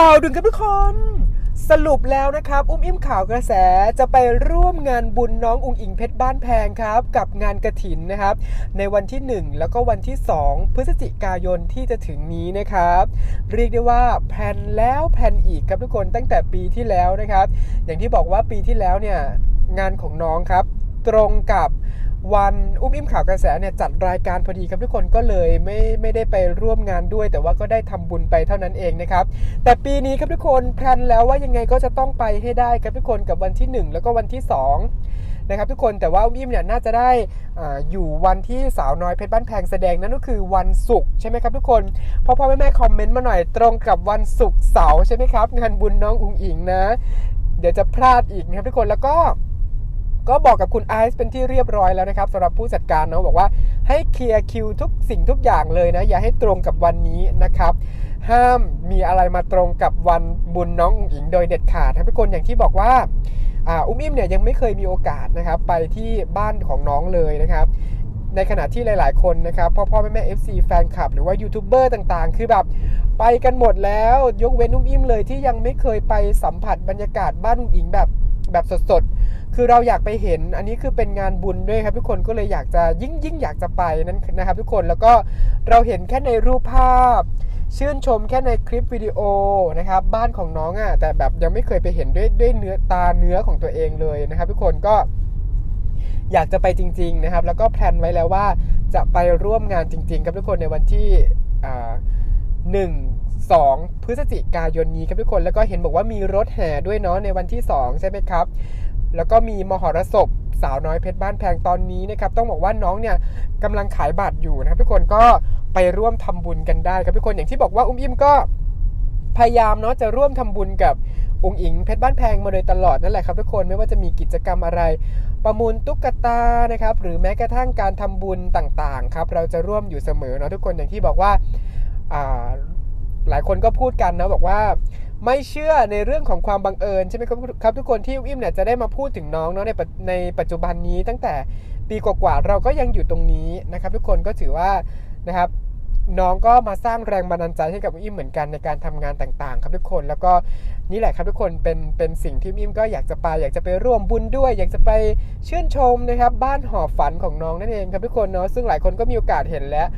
ข่าวดึงครับทุกคน สรุปแล้วนะครับ อุ้มอิ่มข่าวกระแสจะไปร่วมงานบุญน้องอุงอิงเพชรบ้านแพงครับ กับงานกระถินนะครับ ในวันที่ 1 แล้วก็วันที่ 2 พฤศจิกายนที่จะถึงนี้นะครับ เรียกได้ว่าแพลนแล้วแพลนอีกครับทุกคนตั้งแต่ปีที่แล้วนะครับ อย่างที่บอกว่าปีที่แล้วเนี่ยงานของน้องครับ ตรงกับ วันอุ้มอิ่มข่าวกระแสเนี่ยจัดรายการพอดีครับทุกคนก็เลยไม่ไม่ได้ไปร่วมงานด้วย แต่ว่าก็ได้ทำบุญไปเท่านั้นเองนะครับแต่ปีนี้ครับทุกคนแพลนแล้วว่ายังไงก็จะต้องไปให้ได้ครับทุกคนกับวันที่ 1 แล้วก็วันที่ 2 นะครับทุกคนแต่ว่าอุ้มอิ่มเนี่ยน่าจะได้ออยู่วันที่สาวน้อยเพชรบ้านแพงแสดงนั่นก็คือวันศุกร์ใช่ไหมครับทุกคนพ่อพ่อแม่แม่คอมเมนต์มาหน่อยตรงกับวันศุกร์เสาร์ใช่ไหมครับงานบุญน้องอุ๋งอิงนะ เดี๋ยวจะพลาดอีกนะครับทุกคนแล้วก็ ก็บอกกับคุณไอซ์เป็นที่เรียบร้อยแล้วนะครับสำหรับผู้จัดการเนาะบอกว่าให้เคลียร์คิวทุกสิ่งทุกอย่างเลยนะ อย่าให้ตรงกับวันนี้นะครับ ห้ามมีอะไรมาตรงกับวันบุญน้องอุ๋งอิงโดยเด็ดขาดครับทุกคนอย่างที่บอกว่าอ่าอุ้มอิ่มเนี่ยยังไม่เคยมีโอกาสนะครับ ไปที่บ้านของน้องเลยนะครับในขณะที่หลาย ๆ คนนะครับพ่อพ่อแม่แม่ FC แฟนคลับ หรือว่ายูทูบเบอร์ต่างๆ คือแบบไปกันหมดแล้ว ยกเว้นอุ้มอิ่มเลยที่ยังไม่เคยไปสัมผัสบรรยากาศบ้านอุ้งอิงแบบแบบสด ๆ คือเราอยากไปเห็นอันนี้คือเป็นงานบุญด้วยครับทุกคนก็เลยอยากจะยิ่งยิ่งอยากจะไปนั้นนะครับทุกคนแล้วก็เราเห็นแค่ในรูปภาพ ชื่นชมแค่ในคลิปวิดีโอนะครับบ้านของน้องอะ่ะแต่แบบยังไม่เคยไปเห็นด้วยด้วยเนื้อตาเนื้อของตัวเองเลยนะครับ ทุกคนก็อยากจะไปจริง ๆนะครับ แล้วก็แพลนไว้แล้วว่าจะไปร่วมงานจริง ๆ ครับทุกคนในวันที่หนึ่งสองพฤศจิกายนนี้ครับทุกคนแล้วก็เห็นบอกว่ามีรถแห่ด้วยเนาะในวันที่ 2 ใช่ไหมครับ แล้วก็มีมหรสพสาวน้อยเพชรบ้านแพงตอนนี้นะครับต้องบอกว่าน้องเนี่ยกำลังขายบัตรอยู่นะครับทุกคนก็ไปร่วมทำบุญกันได้ครับทุกคนอย่างที่บอกว่าอุ้มอิ่มก็พยายามเนาะจะร่วมทำบุญกับองค์อิงเพชรบ้านแพงมาโดยตลอดนั่นแหละครับทุกคนไม่ว่าจะมีกิจกรรมอะไร ประมูลตุ๊กตานะครับหรือแม้กระทั่งการทำบุญต่างๆครับเราจะร่วมอยู่เสมอเนาะทุกคนอย่างที่บอกว่าหลายคนก็พูดกันนะบอกว่า ไม่เชื่อในเรื่องของความบังเอิญใช่ไหมครับทุกคนที่อุ้มอิ่มเนี่ยจะได้มาพูดถึงน้องเนาะในในปัจจุบันนี้ตั้งแต่ปีกว่าๆเราก็ยังอยู่ตรงนี้นะครับ ทุกคนก็ถือว่านะครับ น้องก็มาสร้างแรงบันดาลใจให้กับอิมเหมือนกันในการทำงานต่างๆ ครับทุกคนแล้วก็นี่แหละครับทุกคนเป็นเป็นสิ่งที่อิมก็อยากจะไปอยากจะไปร่วมบุญด้วย อยากจะไปชื่นชมนะครับ บ้านหอฝันของน้องนั่นเองครับทุกคนเนาะซึ่งหลายคนก็มีโอกาสเห็นแล้ว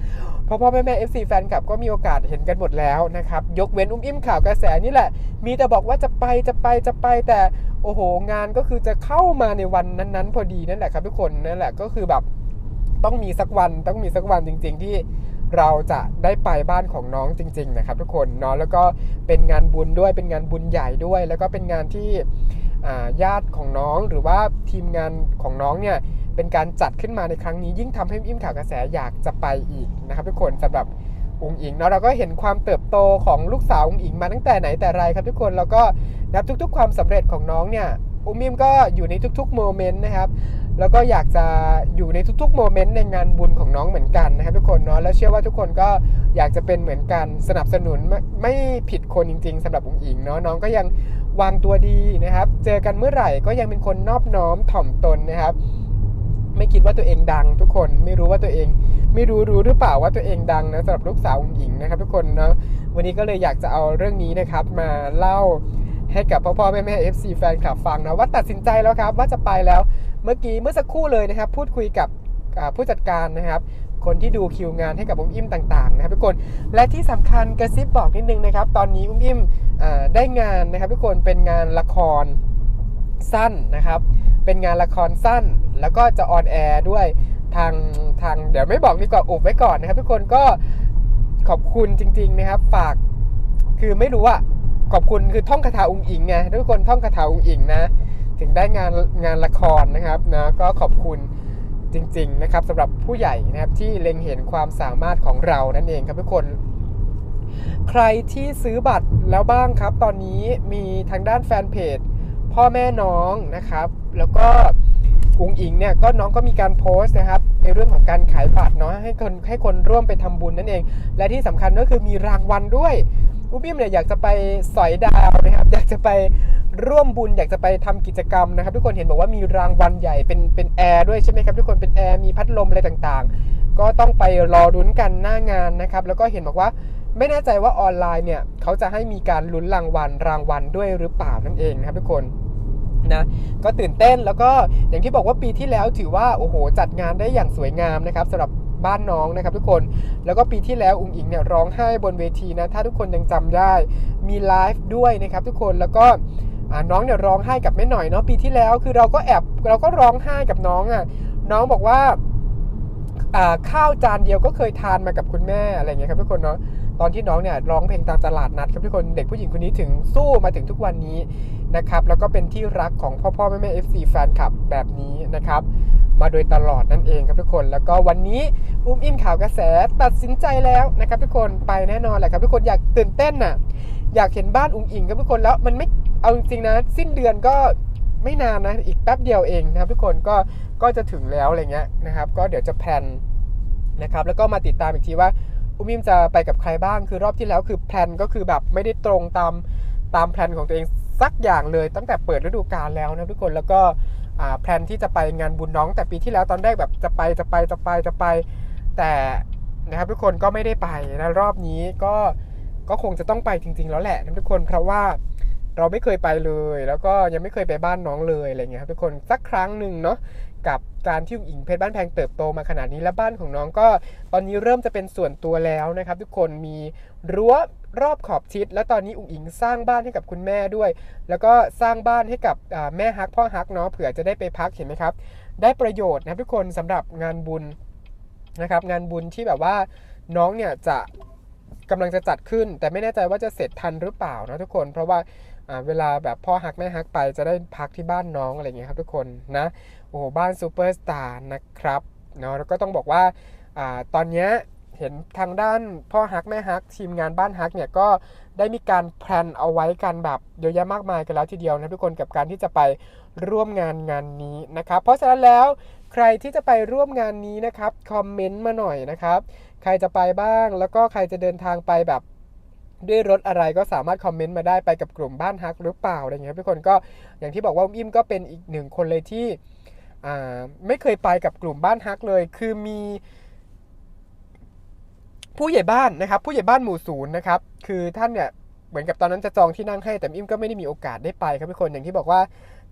พ่อพ่อแม่แม่ FC แฟนคลับก็มีโอกาสเห็นกันหมดแล้วนะครับ ยกเว้นอุ้มอิ่มข่าวกระแสนี่แหละ มีแต่บอกว่าจะไปจะไปจะไปแต่โอ้โห งานก็คือจะเข้ามาในวันนั้นๆ พอดีนั่นแหละครับทุกคนนั่นแหละก็คือแบบต้องมีสักวันต้องมีสักวันจริง ๆ ที่ เราจะได้ไปบ้านของน้องจริง ๆ นะครับ ทุกคนเนาะแล้วก็เป็นงานบุญด้วยเป็นงานบุญใหญ่ด้วย แล้วก็เป็นงานที่ญาติของน้องหรือว่าทีมงานของน้องเนี่ยเป็นการจัดขึ้นมาในครั้งนี้ ยิ่งทำให้อิ่มข่าวกระแสอยากจะไปอีกนะครับ ทุกคนสำหรับอุงอิงเนาะเราก็เห็นความเติบโตของลูกสาวอุงอิงมาตั้งแต่ไหนแต่ไรครับทุกคนแล้วก็นับทุก ๆ ความสำเร็จของน้องเนี่ยอุ้มอิมก็อยู่ในทุกๆโมเมนต์นะครับ แล้วก็อยากจะอยู่ในทุกๆโมเมนต์ในงานบุญของน้องเหมือนกันนะครับทุกคนเนาะแล้วเชื่อว่าทุกคนก็อยากจะเป็นเหมือนกันสนับสนุนไม่ไม่ผิดคนจริง ๆสำหรับอุงอิงเนาะน้องก็ยังวางตัวดีนะครับ เจอกันเมื่อไหร่ก็ยังเป็นคนนอบน้อมถ่อมตนนะครับ ไม่คิดว่าตัวเองดัง ทุกคนไม่รู้ว่าตัวเอง ไม่รู้รู้หรือเปล่าว่าตัวเองดังนะสำหรับลูกสาวอุ๋งอิงนะครับ ทุกคนเนาะวันนี้ก็เลยอยากจะเอาเรื่องนี้นะครับ มาเล่าให้กับพ่อพ่อแม่แม่ FC แฟนคลับฟังนะว่าตัดสินใจแล้วครับว่าจะไปแล้ว เมื่อกี้เมื่อสักครู่เลยนะครับ พูดคุยกับผู้จัดการนะครับ คนที่ดูคิวงานให้กับอุ้มอิ่มต่างๆนะครับทุกคนและที่สำคัญกระซิบบอกนิดนึงนะครับ ตอนนี้อุ้มอิ่มได้งานนะครับ ทุกคนเป็นงานละครสั้นนะครับ เป็นงานละครสั้น แล้วก็จะออนแอร์ด้วยทางทางเดี๋ยวไม่บอกดีกว่าอุบไว้ก่อนนะครับ ทุกคนก็ขอบคุณจริง ๆนะครับ ฝากคือไม่รู้อะขอบคุณคือท่องคาถาอุงอิงไงทุกคนท่องคาถาอุงอิงนะ ถึงได้งานงานละครนะครับนะก็ขอบคุณจริง ๆ นะครับสำหรับผู้ใหญ่นะครับที่เล็งเห็นความสามารถของเรานั่นเองครับทุกคน ใครที่ซื้อบัตรแล้วบ้างครับ ตอนนี้มีทางด้านแฟนเพจพ่อแม่น้องนะครับ แล้วก็อุงอิงเนี่ยก็น้องก็มีการโพสต์นะครับ ในเรื่องของการขายบัตรเนาะให้คนให้คนร่วมไปทำบุญนั่นเอง และที่สำคัญก็คือมีรางวัลด้วยอุบิมเนี่ยอยากจะไปสอยดาวนะครับ อยากจะไป ร่วมบุญอยากจะไปทำกิจกรรมนะครับ ทุกคนเห็นบอกว่ามีรางวัลใหญ่เป็นเป็นแอร์ด้วยใช่ไหมครับทุกคนเป็นแอร์มีพัดลมอะไรต่างๆ ก็ต้องไปรอรุ้นกันหน้างานนะครับ แล้วก็เห็นบอกว่าไม่แน่ใจว่าออนไลน์เนี่ยเขาจะให้มีการลุ้นรางวัลรางวัลด้วยหรือเปล่านั่นเองนะครับทุกคนนะก็ตื่นเต้นแล้วก็อย่างที่บอกว่าปีที่แล้วถือว่าโอ้โหจัดงานได้อย่างสวยงามนะครับสำหรับบ้านน้องนะครับทุกคนแล้วก็ปีที่แล้วอุ๋งอิงเนี่ยร้องไห้บนเวทีนะถ้าทุกคนยังจำได้มีไลฟ์ด้วยนะครับทุกคนแล้วก็ น้องเนี่ยร้องไห้กับแม่หน่อยเนาะปีที่แล้วคือเราก็แอบเราก็ร้องไห้กับน้องอะน้องบอกว่าข้าวจานเดียวก็เคยทานมากับคุณแม่อะไรอย่างเงี้ยครับทุกคนเนาะตอนที่น้องเนี่ยร้องเพลงตามตลาดนัดครับทุกคนเด็กผู้หญิงคนนี้ถึงสู้มาถึงทุกวันนี้นะครับแล้วก็เป็นที่รักของพ่อพ่อแม่แม่ FC แฟนคลับแบบนี้นะครับมาโดยตลอดนั่นเองครับทุกคน แล้วก็วันนี้อุ้มอิมข่าวกระแสตัดสินใจแล้วนะครับทุกคนไปแน่นอนแหละครับทุกคนอยากตื่นเต้นน่ะอยากเห็นบ้านอุ้งอิงครับทุกคนแล้วมันไม่ เอาจริงๆนะ สิ้นเดือนก็ไม่นานนะ อีกแป๊บเดียวเองนะครับ ทุกคนก็ก็จะถึงแล้วอะไรเงี้ยนะครับ ก็เดี๋ยวจะแพลนนะครับ แล้วก็มาติดตามอีกทีว่าอุ้มิมจะไปกับใครบ้างคือรอบที่แล้วคือแพลนก็คือแบบไม่ได้ตรงตามตามแพลนของตัวเองสักอย่างเลยตั้งแต่เปิดฤดูกาลแล้วนะทุกคนแล้วก็แพลนที่จะไปงานบุญน้องแต่ปีที่แล้วตอนแรกแบบจะไปจะไปจะไปจะไป แต่นะครับทุกคนก็ไม่ได้ไปนะรอบนี้ก็ก็คงจะต้องไปจริง ๆ แล้วแหละนะทุกคนเพราะว่า เราไม่เคยไปเลย แล้วก็ยังไม่เคยไปบ้านน้องเลยอะไรเงี้ยครับทุกคนสักครั้งหนึ่งเนาะกับการที่อุ๋งอิงเพชรบ้านแพงเติบโตมาขนาดนี้และบ้านของน้องก็ ตอนนี้เริ่มจะเป็นส่วนตัวแล้วนะครับ ทุกคนมีรั้วรอบขอบชิด และตอนนี้อุ๋งอิงสร้างบ้านให้กับคุณแม่ด้วย แล้วก็สร้างบ้านให้กับแม่ฮักพ่อฮักเนาะเผื่อจะได้ไปพักเห็นไหมครับ ได้ประโยชน์นะทุกคนสำหรับงานบุญนะครับงานบุญที่แบบว่าน้องเนี่ยจะ กำลังจะจัดขึ้น แต่ไม่แน่ใจว่าจะเสร็จทันหรือเปล่านะทุกคน เพราะว่าเวลาแบบพ่อฮักแม่ฮักไปจะได้พักที่บ้านน้องอะไรอย่างเงี้ยครับทุกคนนะโอ้โหบ้านซูเปอร์สตาร์นะครับเนาะแล้วก็ต้องบอกว่าอตอนเนี้ยเห็นทางด้านพ่อฮักแม่ฮักทีมงานบ้านฮักเนี่ยก็ได้มีการแพลนเอาไว้กันแบบเยอะแยะมากมายกันแล้วทีเดียวนะทุกคนกับการที่จะไปร่วมงานงานนี้นะครับ เพราะฉะนั้นแล้วใครที่จะไปร่วมงานนี้นะครับคอมเมนต์มาหน่อยนะครับ ครจะไปบ้าง แล้วก็ใครจะเดินทางไปแบบด้วยรถอะไรก็สามารถคอมเมนต์มาได้ไปกับกลุ่มบ้านฮักหรือเปล่าอะไรอย่างเงี้ยครับทุกคนก็อย่างที่บอกว่าอิ่มก็เป็นอีกหนึ่งคนเลยที่ไม่เคยไปกับกลุ่มบ้านฮักเลย คือมีผู้ใหญ่บ้านนะครับ ผู้ใหญ่บ้านหมู่ศูนย์นะครับ คือท่านเนี่ยเหมือนกับตอนนั้นจะจองที่นั่งให้แต่อิ่มก็ไม่ได้มีโอกาสได้ไปครับทุกคนอย่างที่บอกว่า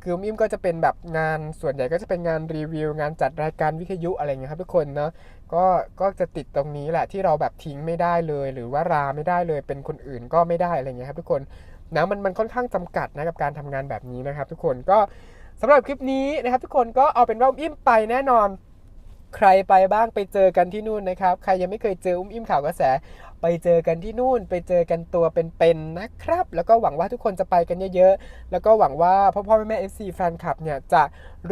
คืออิ่มก็จะเป็นแบบงานส่วนใหญ่ก็จะเป็นงานรีวิว งานจัดรายการวิทยุอะไรอย่างเงี้ยครับทุกคนเนาะ ก็ก็จะติดตรงนี้แหละที่เราแบบทิ้งไม่ได้เลย หรือว่าราไม่ได้เลยเป็นคนอื่นก็ไม่ได้อะไรเงี้ยครับทุกคนนะมันมันค่อนข้างจำกัดนะกับการทำงานแบบนี้นะครับ ทุกคนก็สำหรับคลิปนี้นะครับ ทุกคนก็เอาเป็นว่าอิ่มไปแน่นอนใครไปบ้างไปเจอกันที่นู่นนะครับ ใครยังไม่เคยเจออุ้มอิ่มข่าวกระแสไปเจอกันที่นู่น ไปเจอกันตัวเป็นๆนะครับ แล้วก็หวังว่าทุกคนจะไปกันเยอะๆ แล้วก็หวังว่าพ่อพ่อแม่แม่ FC แฟนคลับเนี่ยจะ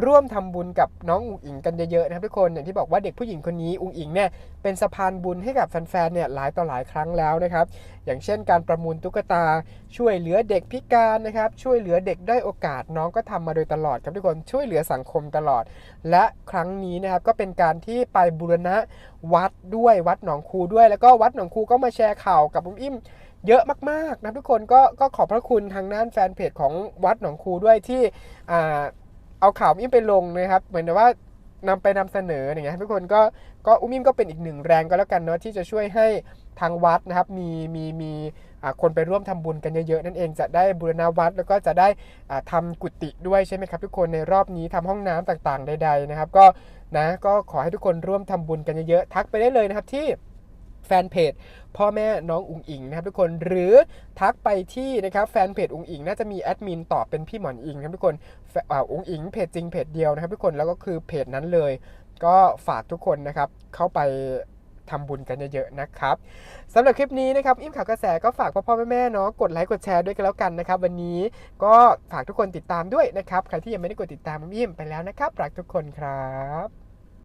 ร่วมทำบุญกับน้องอุ๋งอิงกันเยอะๆนะครับทุกคนอย่างที่บอกว่าเด็กผู้หญิงคนนี้อุ๋งอิงเนี่ยเป็นสะพานบุญให้กับแฟนๆเนี่ยหลายต่อหลายครั้งแล้วนะครับ อย่างเช่นการประมูลตุ๊กตาช่วยเหลือเด็กพิการนะครับ ช่วยเหลือเด็กได้อยโอกาสน้องก็ทำมาโดยตลอดครับทุกคนช่วยเหลือสังคมตลอด และครั้งนี้นะครับก็เป็นการที่ไปบูรณะวัดด้วยวัดหนองคูด้วย แล้วก็วัดหนองคูก็มาแชร์ข่าวกับอุ้มอิ่มเยอะมากๆนะทุกคนก็ก็ขอบพระคุณทางด้านแฟนเพจของวัดหนองคูด้วยที่อ่าเอาข่าวอิ่มไปลงนะครับเหมือนว่านำไปนำเสนออย่างเงี้ยทุกคนก็ก็อุ้มอิ่มก็เป็นอีกหนึ่งแรงก็แล้วกันเนาะที่จะช่วยให้ทางวัดนะครับมีมีมีคนไปร่วมทำบุญกันเยอะๆนั่นเองจะได้บูรณาวัดแล้วก็จะได้อ่าทำกุฏิด้วยใช่ไหมครับ ทุกคนในรอบนี้ทำห้องน้ำต่างๆใด ๆนะครับ ก็นะก็ขอให้ทุกคนร่วมทำบุญกันเยอะๆทักไปได้เลยนะครับที่ แฟนเพจพ่อแม่น้องอุ๋งอิงนะครับทุกคนหรือทักไปที่นะครับแฟนเพจอุ๋งอิงน่าจะมีแอดมินตอบเป็นพี่หมอนอิงนะครับทุกคนอ่าอุ๋งอิงเพจจริงเพจเดียวนะครับทุกคนแล้วก็คือเพจนั้นเลย ก็ฝากทุกคนนะครับเข้าไปทำบุญกันเยอะๆนะครับสำหรับคลิปนี้นะครับอิ่มข่าวกระแสก็ฝากพ่อพ่อแม่แม่ๆเนาะกดไลค์กดแชร์ด้วยกันแล้วกันนะครับ วันนี้ก็ฝากทุกคนติดตามด้วยนะครับ ใครที่ยังไม่ได้กดติดตามอิ่มไปแล้วนะครับรักทุกคนครับ